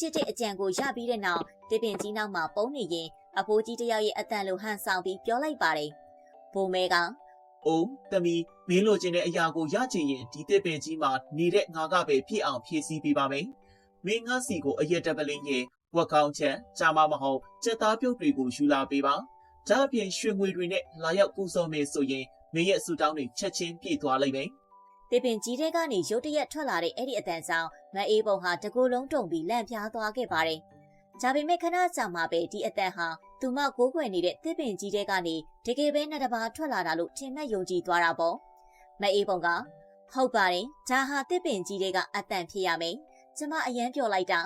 ချစ်တဲ့အကြံကိုရပြီးတဲ့နောက်တစ်ပင်ကြီးနောက်မှာပုံနေရင်အဖိုးကြီးတစ်ယောက်ရဲ့အတန်လိုဟန်ဆောင်ပြီးပြောလိုက်ပါတယ်။ဘိုးမဲက။အိုးသမီးမင်းလိုချင်တဲ့အရာကိုရချင်ရင်ဒီတစ်ပင်ကြီးမှာနေတဲ့ငါကပဲဖြစ်အောင်ဖြည့်ဆည်းပေးပါမယ်။မင်းငါစီကိုအရက်တပလင်းရဲ့ဝက်ကောင်းချက်ကြာမမဟုတ်စက်သားပြုတ်တွေကိုယူလာပေးပါ။ဒါအပြင်ရွှေငွေတွေနဲ့လာရောက်ပူဇော်မယ်ဆိုရင်မင်းရဲ့ဆူတောင်းတွေချက်ချင်းပြည့်သွားလိမ့်မယ်။ တစ်ပင်ကြီးတဲ့ကနေရုတ်တရက်ထွက်လာတဲ့အဲ့ဒီအတန်ဆောင်မအေးပုံဟာတကူလုံးတုံပြီးလန့်ပြားသွားခဲ့ပါတယ်။ဒါပေမဲ့ခဏကြာမှပဲဒီအတန်ဟာသူမကိုးကွယ်နေတဲ့တစ်ပင်ကြီးတဲ့ကနေတကယ်ပဲနှစ်တပါးထွက်လာတာလို့ထင်မှတ်ယုံကြည်သွားတာပေါ့။မအေးပုံကဟုတ်ပါတယ်ဒါဟာတစ်ပင်ကြီးတဲ့ကအတန်ဖြစ်ရမယ်။ကျမအရန်ပြောလိုက်တာ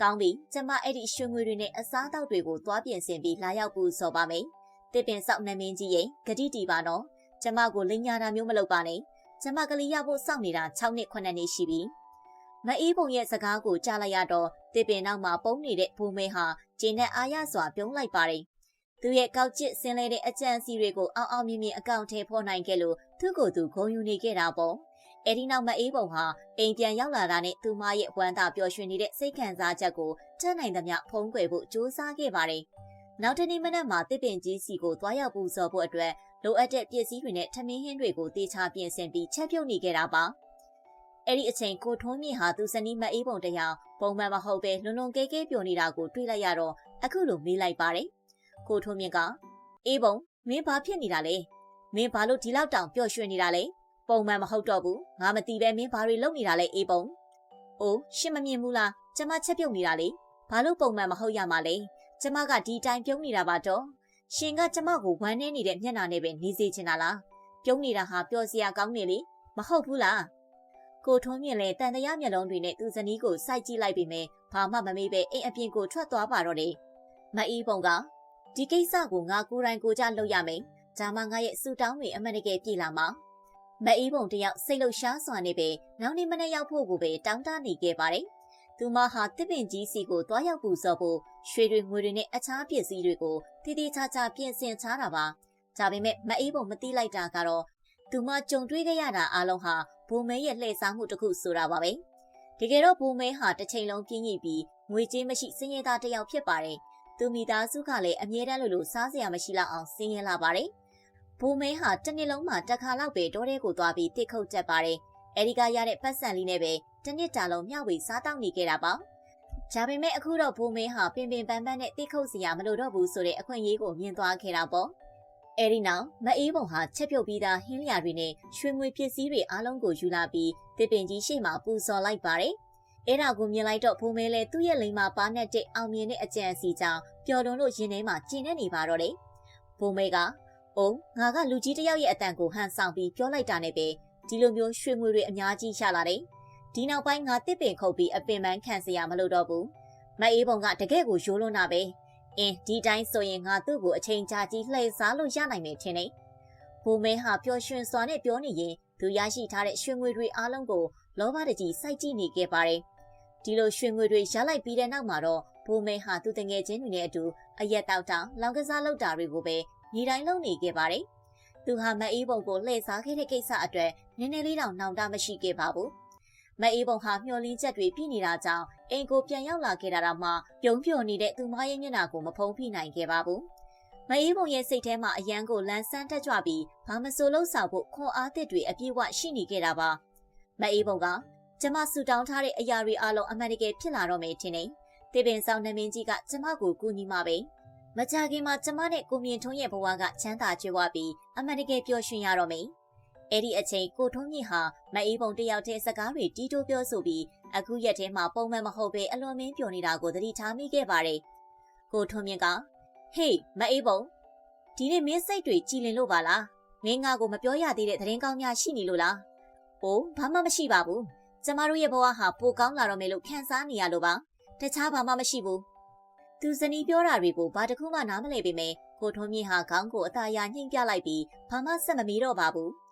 ကောင်းပြီကျမအဲ့ဒီရွှေငွေတွေနဲ့အစားအသောက်တွေကိုသွားပြင်ဆင်ပြီးလာရောက်ပူစော်ပါမယ်။တစ်ပင်ဆောက်နမင်းကြီးရဲ့ဂတိတီပါနော်။ကျမကိုလိန်ညာတာမျိုးမလုပ်ပါနဲ့။ ကျမကလေးရဖို့စောင့်နေတာ6နှစ်9နှစ်ရှိပြီ။မအေးပုံရဲ့စကားကိုကြားလိုက်ရတော့တစ်ပင်နောက်မှာပုံနေတဲ့ဘူမဲဟာကျင်းနဲ့အားရစွာပြုံးလိုက်ပါတယ်။သူရဲ့ကောက်ကျစ်ဆင်းလဲတဲ့အကြံစီတွေကိုအောင်းအောင်မြင်မြင်အကောင့်ထဲဖော်နိုင်ခဲ့လို့သူ့ကိုယ်သူဂုံယူနေခဲ့တာပေါ့။အဲဒီနောက်မအေးပုံဟာအိမ်ပြန်ရောက်လာတာနဲ့သူမရဲ့ဝမ်းသာပျော်ရွှင်နေတဲ့စိတ်ခံစားချက်ကိုတတ်နိုင်သမျှဖုံးကွယ်ဖို့ကြိုးစားခဲ့ပါတယ်။နောက်တနေ့မနက်မှာတစ်ပင်ကြီးစီကိုသွားရောက်ပူဇော်ဖို့အတွက် လိုအပ်တဲ့ပစ္စည်းတွေနဲ့ထမင်းဟင်းတွေကိုတေချာပြင်ဆင်ပြီးချက်ပြုတ်နေခဲ့တာပါ။အဲ့ဒီအချိန်ကိုထွန်းမြင့်ဟာသူစနီးမအေးပုံတရားပုံမှန်မဟုတ်ပဲလွန်လွန်ကဲကဲပျော်နေတာကိုတွေ့လိုက်ရတော့အခုလိုမေးလိုက်ပါတယ်။ကိုထွန်းမြင့်ကအေးပုံမင်းဘာဖြစ်နေတာလဲ။မင်းဘာလို့ဒီလောက်တောင်ပျော်ရွှင်နေတာလဲ။ပုံမှန်မဟုတ်တော့ဘူး။ငါမသိပဲမင်းဘာတွေလုပ်နေတာလဲအေးပုံ။အိုးရှင်းမမြင်ဘူးလား။ကျမချက်ပြုတ်နေတာလေ။ဘာလို့ပုံမှန်မဟုတ်ရမှာလဲ။ကျမကဒီတိုင်းပြုံးနေတာပါတော့။ ရှင်ကကျမကိုဝမ်းနေနေတဲ့မျက်နှာနဲ့ပဲနေစေချင်တာလားပြုံးနေတာဟာပျော်စရာကောင်းနေလေမဟုတ်ဘူးလားကိုထွန်းမြင့်လည်းတန်တရားမျက်လုံးတွေနဲ့သူ့ဇနီးကိုစိုက်ကြည့်လိုက်ပြီးမြဲဘာမှမမေးပဲအိမ်အပြင်ကိုထွက်သွားပါတော့တယ်မအီးပုံကဒီကိစ္စကိုငါကိုယ်တိုင်ကိုယ်ကြလုပ်ရမယ်ဒါမှငါရဲ့စူတောင်းတွေအမှန်တကယ်ပြည်လာမှာမအီးပုံတယောက်စိတ်လှရှားစွာနေပဲနောက်နေ့မနေ့ရောက်ဖို့ကိုပဲတောင်းတနေခဲ့ပါတယ် သူမဟာတစ်ပင်ကြီးစီကိုတွားရောက်ပူဇော်ဖို့ရွှေတွေငွေတွေနဲ့အခြားပစ္စည်းတွေကိုတည်တည်ချာချာပြင်ဆင်ထားတာပါ။ဒါပေမဲ့မအေးပုံမသိလိုက်တာကတော့သူမကြုံတွေ့ခဲ့ရတာအလုံးဟာဘူမဲရဲ့လှည့်စားမှုတစ်ခုဆိုတာပါပဲ။တကယ်တော့ဘူမဲဟာတစ်ချိန်လုံးပြင်းညိပြီးငွေကြေးမရှိစင်းရဲသားတစ်ယောက်ဖြစ်ပါတယ်။သူမိသားစုကလည်းအမြဲတမ်းလိုလိုစားစရာမရှိလောက်အောင်စင်းရဲလာပါတယ်။ဘူမဲဟာတစ်နှစ်လုံးမှာတစ်ခါလောက်ပဲတောထဲကိုသွားပြီးတစ်ခုတ်တက်ပါတယ်။အဲဒီကရတဲ့ပတ်စံလေးနဲ့ပဲ တစ်နှစ်တာလုံးမျှဝေစားတောက်နေခဲ့တာပါ။ဒါပေမဲ့အခုတော့ဘူမင်းဟာပင်ပင်ပန်းပန်းနဲ့တိတ်ခုတ်စရာမလိုတော့ဘူးဆိုတဲ့အခွင့်အရေးကိုမြင်သွားခဲ့တာပေါ့။အဲဒီနောက်မအေးပုံဟာချက်ပြုတ်ပြီးသားဟင်းလျာတွေနဲ့ရွှေငွေပစ္စည်းတွေအားလုံးကိုယူလာပြီးတစ်ပင်ကြီးရှေ့မှာပူဇော်လိုက်ပါတယ်။အဲဒါကိုမြင်လိုက်တော့ဘူမင်းလည်းသူ့ရဲ့လိမ်မာပါနဲ့တဲ့အောင်မြင်တဲ့အကြံအစီကြောင့်ပျော်လွန်လို့ရင်ထဲမှာကျင်နေနေပါတော့တယ်။ဘူမင်းကအိုးငါကလူကြီးတစ်ယောက်ရဲ့အတန်ကိုဟန်ဆောင်ပြီးပြောလိုက်တာနဲ့ပဲဒီလိုမျိုးရွှေငွေတွေအများကြီးရှာလာတယ်။ ဒီနောက်ပိုင်းငါတစ်ပင်ခုတ်ပြီးအပင်ပန်းခံစရာမလိုတော့ဘူး။မအေးပုံကတကယ့်ကိုရိုးလွန်းတာပဲ။အင်းဒီတိုင်းဆိုရင်ငါသူ့ကိုအချိန်ကြာကြီးလှည့်စားလို့ရနိုင်မယ်ထင်တယ်။ဘူမဲဟာပျော်ရွှင်စွာနဲ့ပြောနေရင်သူရရှိထားတဲ့ရွှေငွေတွေအားလုံးကိုလောဘတကြီးစိုက်ကြည့်နေခဲ့ပါတယ်။ဒီလိုရွှေငွေတွေရလိုက်ပြီးတဲ့နောက်မှာတော့ဘူမဲဟာသူတငယ်ချင်းတွေနဲ့အတူအရက်တောက်တာလောင်ကစားလုပ်တာတွေကိုပဲညီတိုင်းလုပ်နေခဲ့ပါတယ်။သူဟာမအေးပုံကိုလှည့်စားခဲ့တဲ့ကိစ္စအတွက်နည်းနည်းလေးတောင်နှောင့်တမရှိခဲ့ပါဘူး။ မအေးပုံဟာမျောလင်းချက်တွေပြည့်နေတာကြောင့်အိမ်ကိုပြန်ရောက်လာခဲ့တာတော့မှပြုံးပြော်နေတဲ့သူမရဲ့မျက်နှာကိုမဖုံးဖိနိုင်ခဲ့ပါဘူး။မအေးပုံရဲ့စိတ်ထဲမှာအယံကိုလန်းဆန်းတက်ကြွပြီးဘာမဆိုလို့ဆောင်ဖို့ခွန်အားသစ်တွေအပြည့်အဝရှိနေခဲ့တာပါ။မအေးပုံကကျမဆူတောင်းထားတဲ့အရာတွေအလုံးအမှန်တကယ်ဖြစ်လာတော့မယ်ထင်တယ်။တေပင်ဆောင်နမင်းကြီးကကျမကိုကူညီမှာပဲ။မကြခင်မှာကျမနဲ့ကိုမြင့်ထွန်းရဲ့ဘဝကချမ်းသာကြွယ်ဝပြီးအမှန်တကယ်ပျော်ရွှင်ရတော့မယ်။ အဲ့ဒီအချိန်ကိုထွန်းမြင့်ဟာမအေးပုံတယောက်တည်းစကားတွေတီးတိုးပြောဆိုပြီးအခုရက်ထဲမှာပုံမှန်မဟုတ်ပဲအလွန်မင်းပျော်နေတာကိုသတိထားမိခဲ့ပါတယ်။ကိုထွန်းမြင့်ကဟေးမအေးပုံဒီနေ့မင်းစိတ်တွေကြည်လင်လို့ပါလား။မင်းငါကိုမပြောရသေးတဲ့သတင်းကောင်းများရှိနေလို့လား။အိုးဘာမှမရှိပါဘူး။ကျမတို့ရဲ့ဘဝဟာပိုကောင်းလာတော့မယ်လို့ခံစားနေရလို့ပါ။တခြားဘာမှမရှိဘူး။သူဇနီးပြောတာတွေကိုဘာတစ်ခုမှနားမလည်ပေမဲ့ကိုထွန်းမြင့်ဟာခေါင်းကိုအသာရညှိပြလိုက်ပြီးဘာမှဆက်မမီတော့ပါဘူး။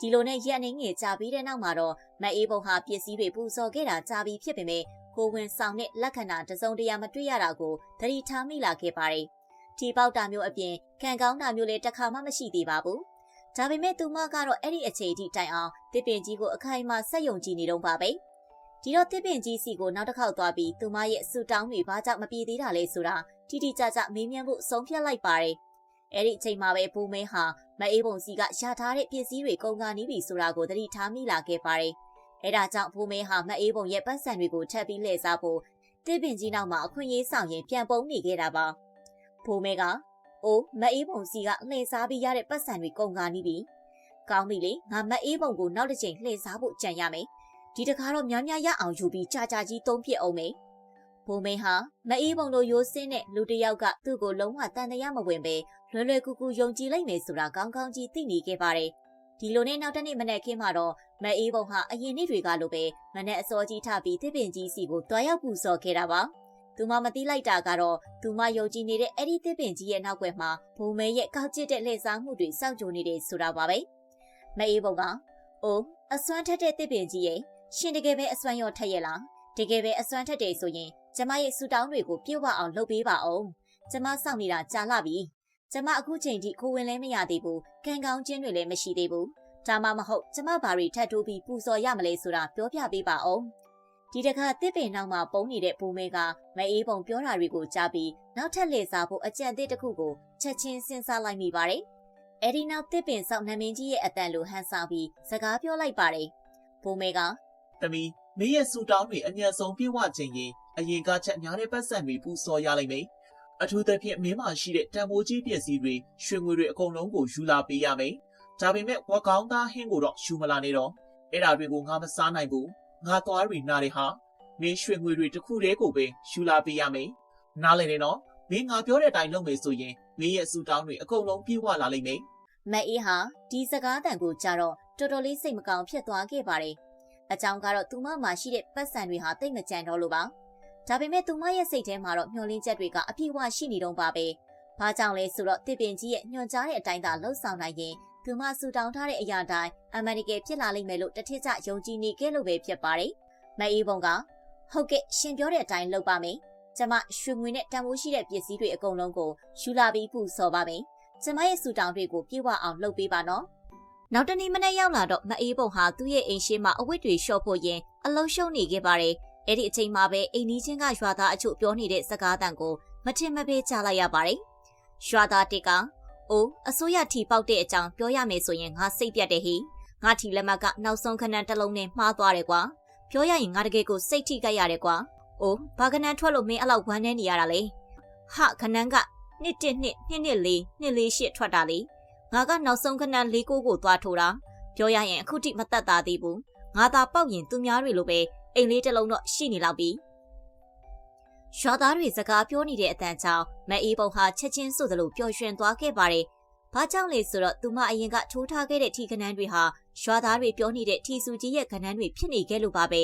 ဒီလိုနဲ့ရက်နေငယ်ကြာပြီးတဲ့နောက်မှာတော့မအေးဘုံဟာပစ္စည်းတွေပူဇော်ခဲ့တာကြာပြီးဖြစ်ပေမဲ့ကိုဝင်ဆောင်တဲ့လက္ခဏာတစုံတရာမတွေ့ရတာကိုသတိထားမိလာခဲ့ပါတယ်။ထီပေါက်တာမျိုးအပြင်ခံကောင်းတာမျိုးလည်းတစ်ခါမှမရှိသေးပါဘူး။ဒါပေမဲ့သူမကတော့အဲ့ဒီအခြေအထိတိုင်အောင်တစ်ပင်ကြီးကိုအခိုင်အမာဆက်ယုံကြည်နေတော့ပါပဲ။ဒီတော့တစ်ပင်ကြီးစီကိုနောက်တစ်ခေါက်သွားပြီးသူမရဲ့ဆူတောင်းတွေဘာကြောင့်မပြေသေးတာလဲဆိုတာတိတိကျကျမေးမြန်းဖို့ဆုံးဖြတ်လိုက်ပါတယ်။အဲ့ဒီအချိန်မှာပဲဘူမင်းဟာ မအေးပုံစီကရထားတဲ့ပစ္စည်းတွေကုန်ကာနေပြီဆိုတာကိုသတိထားမိလာခဲ့ပါတယ်။အဲဒါကြောင့်ဘူမင်းဟာမအေးပုံရဲ့ပတ်စံတွေကိုထပ်ပြီးလှည့်စားဖို့တစ်ပင်ကြီးနောက်မှာအခွင့်အရေးဆောင်ရင်ပြန်ပုံနေခဲ့တာပါ။ဘူမင်းကအိုးမအေးပုံစီကလှည့်စားပြီးရတဲ့ပတ်စံတွေကုန်ကာနေပြီ။ကောင်းပြီလေငါမအေးပုံကိုနောက်တစ်ချိန်လှည့်စားဖို့ကြံရမယ်။ဒီတခါတော့များများရအောင်ယူပြီးကြာကြာကြီးသုံးဖြစ်အောင်မေ။ဘူမင်းဟာမအေးပုံလိုရိုးစင်းတဲ့လူတစ်ယောက်ကသူ့ကိုလုံးဝတန်တရားမဝင်ပဲ လွယ်လွယ်ကူကူယုံကြည်လိုက်မယ်ဆိုတာကောင်းကောင်းကြီးသိနေခဲ့ပါတယ်။ဒီလိုနဲ့နောက်တစ်နေ့မနေ့ခင်းမှာတော့မအေးပုံဟာအရင်နေ့တွေကလိုပဲမနေ့အစောကြီးထပြီးတစ်ပင်ကြီးစီကိုတွားရောက်ပူဇော်ခဲ့တာပါ။သူမမသိလိုက်တာကတော့သူမယုံကြည်နေတဲ့အဲ့ဒီတစ်ပင်ကြီးရဲ့နောက်ွယ်မှာဘူမဲရဲ့ကောက်ကျစ်တဲ့လှည့်စားမှုတွေစောင့်ကြိုနေတယ်ဆိုတာပါပဲ။မအေးပုံကအိုးအစွမ်းထက်တဲ့တစ်ပင်ကြီးရဲ့ရှင်တကယ်ပဲအစွမ်းရောထက်ရဲ့လားတကယ်ပဲအစွမ်းထက်တယ်ဆိုရင်ကျမရဲ့ဆူတောင်းတွေကိုပြုတ်ဝအောင်လုပ်ပေးပါအောင်ကျမစောင့်နေတာကြာလာပြီ ကျမအခုချိန်ထိခိုးဝင်လဲမရသေးဘူးခံကောင်းခြင်းတွေလည်းမရှိသေးဘူးဒါမှမဟုတ်ကျမဘာတွေထပ်တိုးပြီးပူဇော်ရမလဲဆိုတာပြောပြပေးပါအောင်ဒီတခါတစ်ပင်နောက်မှာပုံနေတဲ့ဘူမဲကမအေးပုံပြောတာတွေကိုကြားပြီးနောက်ထပ်လေစားဖို့အကြံသေးတစ်ခုကိုချက်ချင်းစဉ်းစားလိုက်မိပါတယ်အဲ့ဒီနောက်တစ်ပင်ဆောက်နမင်းကြီးရဲ့အတန်လိုဟန်ဆောင်ပြီးစကားပြောလိုက်ပါတယ်ဘူမဲကသမီးမင်းရဲ့ဆူတောင်းတွေအမြန်ဆုံးပြေဝခြင်းရင်အရင်ကချက်များတဲ့ပတ်စံတွေပူစော်ရလိမ့်မယ်။ အထူးသဖြင့်မင်းမရှိတဲ့တန်ဖိုးကြီးပစ္စည်းတွေရွှေငွေတွေအကုန်လုံးကိုယူလာပေးရမယ်။ဒါပေမဲ့ဝက်ကောင်းသားဟင်းကိုတော့ယူမလာနဲ့တော့။အဲ့ဒါတွေကိုငါမစားနိုင်ဘူး။ငါသွားရီနာတွေဟာမင်းရွှေငွေတွေတစ်ခုတည်းကိုပဲယူလာပေးရမယ်။နားလည်နေတော့မင်းငါပြောတဲ့အတိုင်းလုပ်မယ်ဆိုရင်မင်းရဲ့ဆူတောင်းတွေအကုန်လုံးပြေဝလာလိမ့်မယ်။မအေးဟာဒီစကားတန်ကိုကြားတော့တော်တော်လေးစိတ်မကောင်းဖြစ်သွားခဲ့ပါတယ်။အကြောင်းကတော့သူမမှာရှိတဲ့ပတ်စံတွေဟာတိတ်မကြံတော့လို့ပါ။ ဒါပေမဲ့သူမရဲ့စိတ်ထဲမှာတော့မျှော်လင့်ချက်တွေကအပြည့်အဝရှိနေတော့ပါပဲ။ဘာကြောင့်လဲဆိုတော့တစ်ပင်ကြီးရဲ့ညွှန်ကြားတဲ့အတိုင်းသာလှုပ်ဆောင်နိုင်ရင်သူမဆူတောင်းထားတဲ့အရာတိုင်းအမေရိကန်ဖြစ်လာလိမ့်မယ်လို့တထစ်ချယုံကြည်နေခဲ့လို့ပဲဖြစ်ပါတယ်။မအေးဘုံကဟုတ်ကဲ့ရှင်ပြောတဲ့အတိုင်းလုပ်ပါမယ်။ကျမရွှေငွေနဲ့တန်ဖိုးရှိတဲ့ပစ္စည်းတွေအကုန်လုံးကိုယူလာပြီးပူစော်ပါမယ်။ကျမရဲ့ဆူတောင်းတွေကိုပြေဝအောင်လုပ်ပေးပါနော်။နောက်တနေ့မနေ့ရောက်လာတော့မအေးဘုံဟာသူ့ရဲ့အိမ်ရှိမှာအဝတ်တွေလျှော့ဖို့ရင်အလုံးရှုံနေခဲ့ပါတယ်။ အဲ့ဒီအချိန်မှာပဲအိမ်နီးချင်းကရွာသားအချို့ပြောနေတဲ့စကားတန်ကိုမထင်မပေးကြားလိုက်ရပါတယ်။ရွာသားတစ်ကအိုးအစိုးရထီပေါက်တဲ့အကြောင်းပြောရမယ်ဆိုရင်ငါစိတ်ပြတ်တယ်ဟိ။ငါထီလက်မကနောက်ဆုံးခဏတစ်လုံးနဲ့မှားသွားတယ်ကွာ။ပြောရရင်ငါတကယ်ကိုစိတ်ထိကြရတယ်ကွာ။အိုးဘာကနန်းထွက်လို့မင်းအဲ့လောက်ဝမ်းနေနေရတာလေ။ဟာခနန်းကနှစ်တစ်နှစ်နှစ်နှစ်လေးနှစ်လေးရှစ်ထွက်တာလေ။ငါကနောက်ဆုံးခဏလေးကိုကိုသွားထိုးတာပြောရရင်အခုထိမသက်သာသေးဘူးငါသာပေါက်ရင်သူများတွေလိုပဲ အိမ်လေးတစ်လုံးတော့ရှိနေလောက်ပြီရွာသားတွေစကားပြောနေတဲ့အတန်ကြောင့်မအေးပုံဟာချက်ချင်းဆိုသလိုပျော်ရွှင်သွားခဲ့ပါတယ်ဘာကြောင့်လဲဆိုတော့သူမအရင်ကထိုးထားခဲ့တဲ့ထီကနန်းတွေဟာရွာသားတွေပြောနေတဲ့ထီစုကြီးရဲ့ကနန်းတွေဖြစ်နေခဲ့လို့ပါပဲ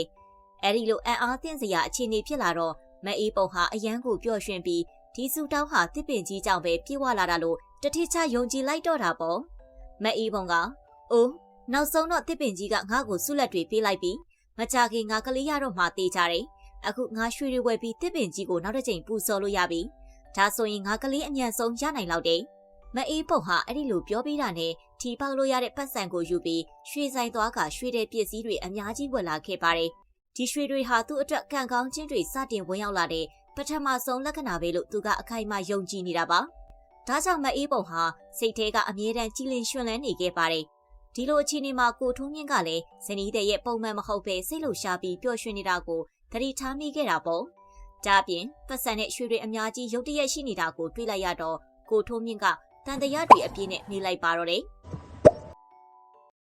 အဲ့ဒီလိုအံ့အားသင့်စရာအခြေအနေဖြစ်လာတော့မအေးပုံဟာအယမ်းကိုပျော်ရွှင်ပြီးဒီစုတောင်းဟာတစ်ပင်ကြီးကြောင့်ပဲပြေးဝလာတာလို့တတိချယုံကြည်လိုက်တော့တာပေါ့မအေးပုံကအိုးနောက်ဆုံးတော့တစ်ပင်ကြီးကငါ့ကိုဆုလက်တွေပေးလိုက်ပြီး မကြခင်ငါကလေးရတော့မှတေးကြတယ်အခုငါရွှေတွေဝယ်ပြီးတစ်ပင်ကြီးကိုနောက်တစ်ချိန်ပူစော်လို့ရပြီဒါဆိုရင်ငါကလေးအညံဆုံးရနိုင်လောက်တယ်မအေးပုံဟာအဲ့ဒီလိုပြောပြီးတာနဲ့ထီပေါက်လို့ရတဲ့ပတ်စံကိုယူပြီးရွှေဆိုင်သွားကရွှေတဲ့ပစ္စည်းတွေအများကြီးဝယ်လာခဲ့ပါတယ်ဒီရွှေတွေဟာသူ့အတွက်ကံကောင်းခြင်းတွေစတင်ဝင်ရောက်လာတဲ့ပထမဆုံးလက္ခဏာပဲလို့သူကအခိုင်အမာယုံကြည်နေတာပါဒါကြောင့်မအေးပုံဟာစိတ်ထဲကအမြဲတမ်းကြည်လင်ရွှင်လန်းနေခဲ့ပါတယ် ဒီလိုအခြေအနေမှာကိုထုံးမြင့်ကလည်းဇနီးတဲ့ရဲ့ပုံမှန်မဟုတ်ပဲစိတ်လှုပ်ရှားပြီးပျော်ရွှင်နေတာကိုသတိထားမိခဲ့တာပေါ့။ဒါအပြင်ပတ်စံနဲ့ရွှေတွေအများကြီးရုတ်တရက်ရှိနေတာကိုတွေ့လိုက်ရတော့ကိုထုံးမြင့်ကတန်တရားတွေအပြည့်နဲ့နေလိုက်ပါတော့တယ်